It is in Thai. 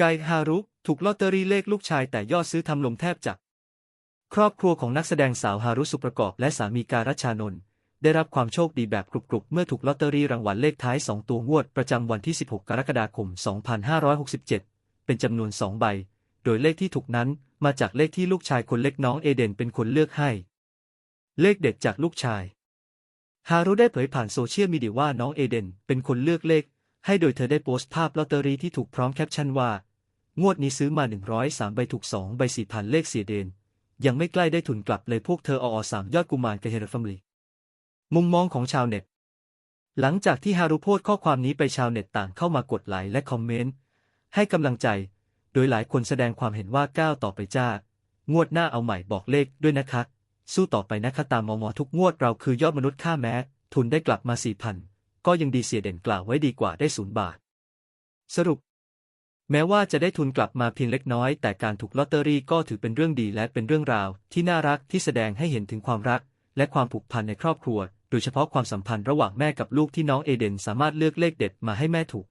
ไกฮารุถูกลอตเตอรี่เลขลูกชายแต่ยอดซื้อทำลงแทบจักครอบครัวของนักแสดงสาวฮารุสุประกอบและสามีการัชชานนท์ได้รับความโชคดีแบบกรุบๆ เมื่อถูกลอตเตอรี่รางวัลเลขท้าย 2 ตัวงวดประจำวันที่ 16 กรกฎาคม 2567 เป็นจำนวน 2 ใบ โดยเลขที่ถูกนั้นมาจากเลขที่ลูกชายคนเล็กน้องเอเดนเป็นคนเลือกให้ เลขเด็ดจากลูกชายฮารุได้เผยผ่านโซเชียลมีเดียว่าน้องเอเดนเป็นคนเลือกเลข ให้โดยเธอได้โพสต์ภาพลอตเตอรี่ที่ถูกพร้อมแคปชั่นว่า งวดนี้ซื้อมา 103 ใบถูก 2 ใบสี่พันเลขเสียเดน ยังไม่ใกล้ได้ทุนกลับเลยพวกเธอออสามยอดกุมารกระเฮรฟัมลีมุมมองของชาวเน็ต หลังจากที่ฮารุโพสต์ข้อความนี้ไปชาวเน็ตต่างเข้ามากดไลค์และคอมเมนต์ ให้กำลังใจ โดยหลายคนแสดงความเห็นว่าก้าวต่อไปจ้า งวดหน้าเอาใหม่บอกเลขด้วยนะคะ สู้ต่อไปนะคะตามมอมอทุกงวดเราคือยอดมนุษย์ค่าแม้ ทุนได้กลับมาสี่พัน ก็ยังดีเสียเด่นกล่าวไว้ดีกว่าได้ศูนย์บาท สรุป แม้ว่าจะได้ทุนกลับมาเพียงเล็กน้อย แต่การถูกลอตเตอรี่ก็ถือเป็นเรื่องดีและเป็นเรื่องราวที่น่ารักที่แสดงให้เห็นถึงความรัก และความผูกพันในครอบครัว โดยเฉพาะความสัมพันธ์ระหว่างแม่กับลูกที่น้องเอเดนสามารถเลือกเลขเด็ดมาให้แม่ถูก